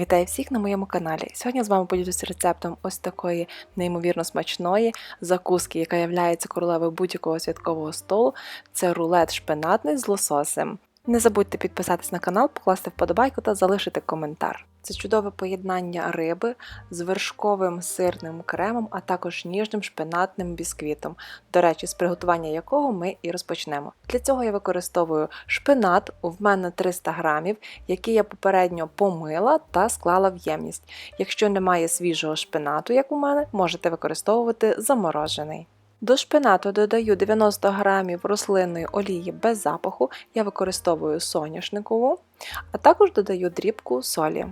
Вітаю всіх на моєму каналі. Сьогодні з вами поділюся рецептом ось такої неймовірно смачної закуски, яка є королевою будь-якого святкового столу. Це рулет шпинатний з лососем. Не забудьте підписатись на канал, покласти вподобайку та залишити коментар. Це чудове поєднання риби з вершковим сирним кремом, а також ніжним шпинатним бісквітом, до речі, з приготування якого ми і розпочнемо. Для цього я використовую шпинат, у мене 300 грамів, який я попередньо помила та склала в ємність. Якщо немає свіжого шпинату, як у мене, можете використовувати заморожений. До шпинату додаю 90 грамів рослинної олії без запаху, я використовую соняшникову, а також додаю дрібку солі.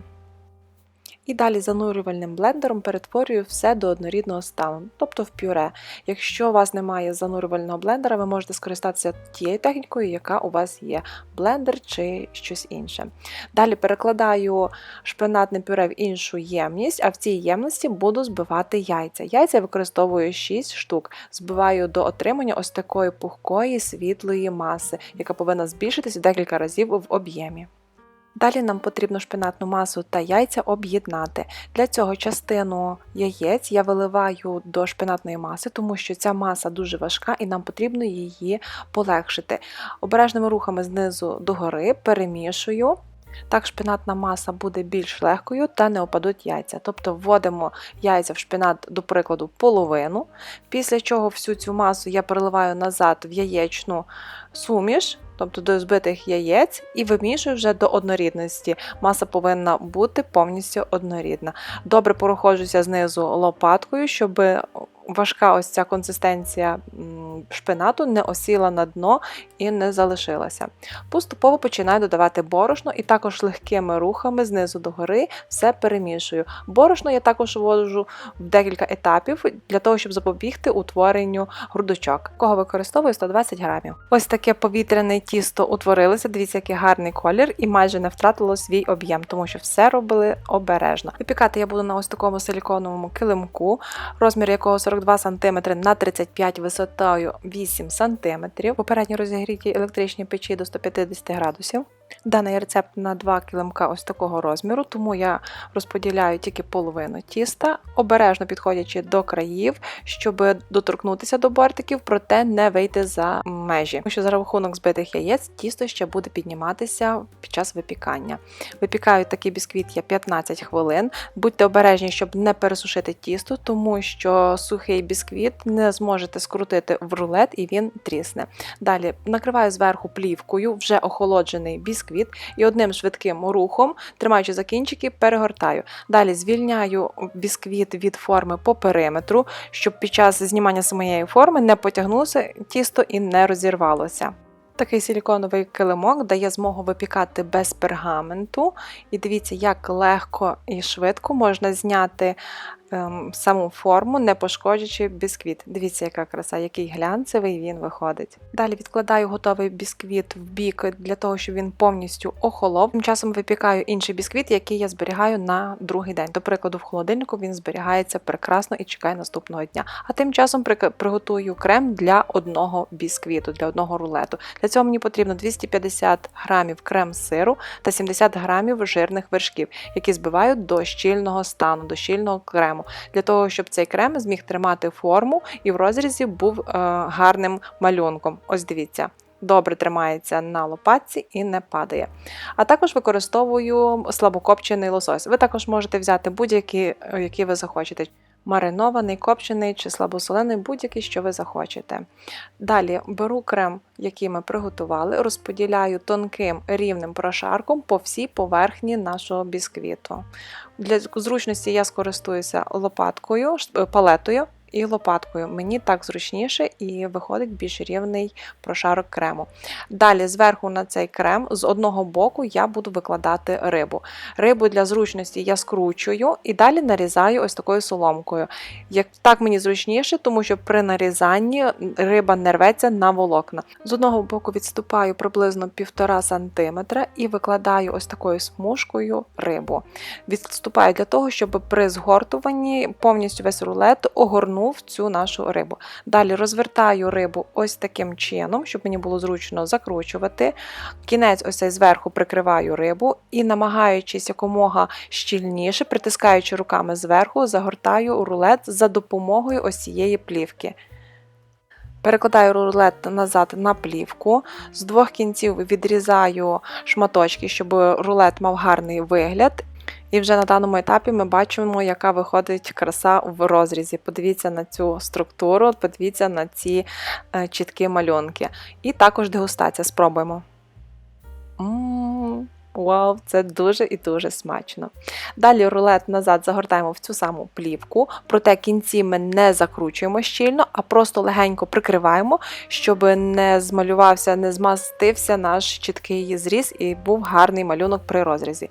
І далі занурювальним блендером перетворюю все до однорідного стану, тобто в пюре. Якщо у вас немає занурювального блендера, ви можете скористатися тією технікою, яка у вас є: блендер чи щось інше. Далі перекладаю шпинатне пюре в іншу ємність, а в цій ємності буду збивати яйця. Яйця використовую 6 штук, збиваю до отримання ось такої пухкої світлої маси, яка повинна збільшитися декілька разів в об'ємі. Далі нам потрібно шпинатну масу та яйця об'єднати. Для цього частину яєць я виливаю до шпинатної маси, тому що ця маса дуже важка і нам потрібно її полегшити. Обережними рухами знизу догори перемішую. Так шпинатна маса буде більш легкою та не опадуть яйця. Тобто вводимо яйця в шпинат, до прикладу, половину, після чого всю цю масу я переливаю назад в яєчну суміш, тобто до збитих яєць, і вимішую вже до однорідності. Маса повинна бути повністю однорідна. Добре порохожуся знизу лопаткою, щоб важка ось ця консистенція шпинату не осіла на дно і не залишилася. Поступово починаю додавати борошно і також легкими рухами знизу до гори все перемішую. Борошно я також ввожу в декілька етапів для того, щоб запобігти утворенню грудочок, кого використовую 120 грамів. Ось таке повітряне тісто утворилося, дивіться, який гарний колір, і майже не втратило свій об'єм, тому що все робили обережно. Випікати я буду на ось такому силіконовому килимку, розмір якого 42 см на 35 висотою 8 см. Попередньо розігріті електричні печі до 150 градусів. Даний рецепт на 2 килимка ось такого розміру, тому я розподіляю тільки половину тіста, обережно підходячи до країв, щоб доторкнутися до бортиків, проте не вийти за межі. Тому що за рахунок збитих яєць тісто ще буде підніматися під час випікання. Випікаю такий бісквіт я 15 хвилин. Будьте обережні, щоб не пересушити тісто, тому що сухий бісквіт не зможете скрутити в рулет і він трісне. Далі накриваю зверху плівкою вже охолоджений бісквіт бісквіт і одним швидким рухом, тримаючи за кінчики, перегортаю. Далі звільняю бісквіт від форми по периметру, щоб під час знімання самої форми не потягнулося тісто і не розірвалося. Такий силіконовий килимок дає змогу випікати без пергаменту. І дивіться, як легко і швидко можна зняти саму форму, не пошкоджуючи бісквіт. Дивіться, яка краса, який глянцевий він виходить. Далі відкладаю готовий бісквіт в бік для того, щоб він повністю охолов. Тим часом випікаю інший бісквіт, який я зберігаю на другий день. До прикладу, в холодильнику він зберігається прекрасно і чекає наступного дня. А тим часом приготую крем для одного бісквіту, для одного рулету. Для цього мені потрібно 250 грамів крем-сиру та 70 грамів жирних вершків, які збивають до щільного стану, до щільного крему, для того, щоб цей крем зміг тримати форму і в розрізі був е, гарним малюнком. Ось дивіться. Добре тримається на лопатці і не падає. А також використовую слабокопчений лосось. Ви також можете взяти будь-який, який ви захочете маринований, копчений чи слабосолений, будь-який, що ви захочете. Далі беру крем, який ми приготували, розподіляю тонким рівним прошарком по всій поверхні нашого бісквіту. Для зручності я скористуюся лопаткою, палетою і лопаткою. Мені так зручніше і виходить більш рівний прошарок крему. Далі, зверху на цей крем, з одного боку, я буду викладати рибу. Рибу для зручності я скручую і далі нарізаю ось такою соломкою. Як Так мені зручніше, тому що при нарізанні риба не рветься на волокна. З одного боку відступаю приблизно 1,5 см і викладаю ось такою смужкою рибу. Відступаю для того, щоб при згортуванні повністю весь рулет огорнути затягнув цю нашу рибу. Далі розвертаю рибу ось таким чином, щоб мені було зручно закручувати. Кінець ось цей зверху прикриваю рибу і, намагаючись якомога щільніше, притискаючи руками зверху, загортаю рулет за допомогою ось цієї плівки. Перекладаю рулет назад на плівку. З двох кінців відрізаю шматочки, щоб рулет мав гарний вигляд. І вже на даному етапі ми бачимо, яка виходить краса в розрізі. Подивіться на цю структуру, подивіться на ці е, чіткі малюнки. І також дегустація. Спробуємо. Вау, це дуже і дуже смачно. Далі рулет назад загортаємо в цю саму плівку, проте кінці ми не закручуємо щільно, а просто легенько прикриваємо, щоб не змалювався, не змастився наш чіткий зріз і був гарний малюнок при розрізі.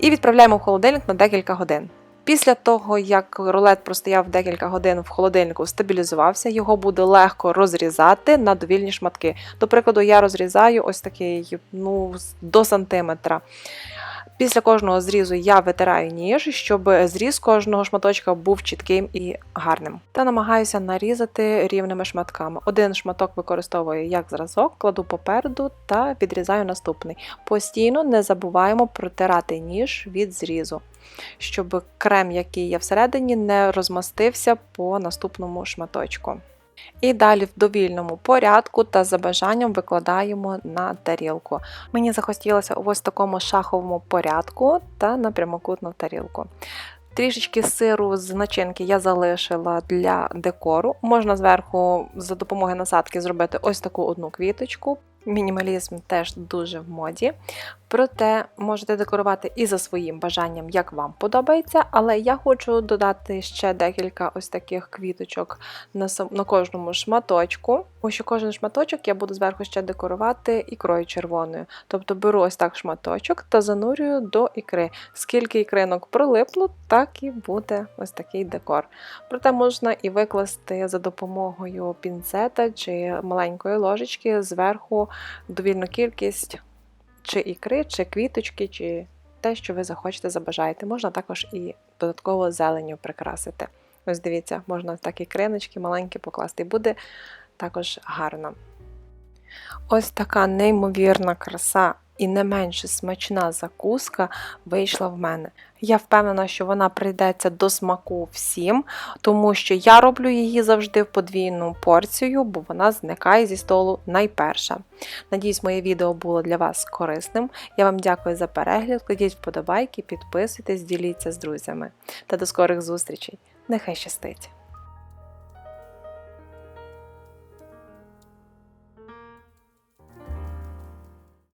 І відправляємо в холодильник на декілька годин. Після того, як рулет простояв декілька годин в холодильнику, стабілізувався, його буде легко розрізати на довільні шматки. До прикладу, я розрізаю ось такий ну, до сантиметра. Після кожного зрізу я витираю ніж, щоб зріз кожного шматочка був чітким і гарним. Та намагаюся нарізати рівними шматками. Один шматок використовую як зразок, кладу попереду та відрізаю наступний. Постійно не забуваємо протирати ніж від зрізу, щоб крем, який є всередині, не розмастився по наступному шматочку. І далі в довільному порядку та за бажанням викладаємо на тарілку. Мені захотілося ось такому шаховому порядку та на прямокутну тарілку. Трішечки сиру з начинки я залишила для декору. Можна зверху за допомогою насадки зробити ось таку одну квіточку. Мінімалізм теж дуже в моді. Проте можете декорувати і за своїм бажанням, як вам подобається. Але я хочу додати ще декілька ось таких квіточок на на кожному шматочку. Тому що кожен шматочок я буду зверху ще декорувати ікрою червоною. Тобто беру ось так шматочок та занурюю до ікри. Скільки ікринок прилипло, так і буде ось такий декор. Проте можна і викласти за допомогою пінцета чи маленької ложечки зверху довільну кількість чи ікри, чи квіточки, чи те, що ви захочете, забажаєте. Можна також і додатково зеленню прикрасити. Ось дивіться, можна так і криночки маленькі покласти, і буде також гарно. Ось така неймовірна краса і не менше смачна закуска вийшла в мене. Я впевнена, що вона прийдеться до смаку всім, тому що я роблю її завжди в подвійну порцію, бо вона зникає зі столу найперша. Надіюсь, моє відео було для вас корисним. Я вам дякую за перегляд. Кладіть вподобайки, підписуйтесь, діліться з друзями. Та до скорих зустрічей. Нехай щастить!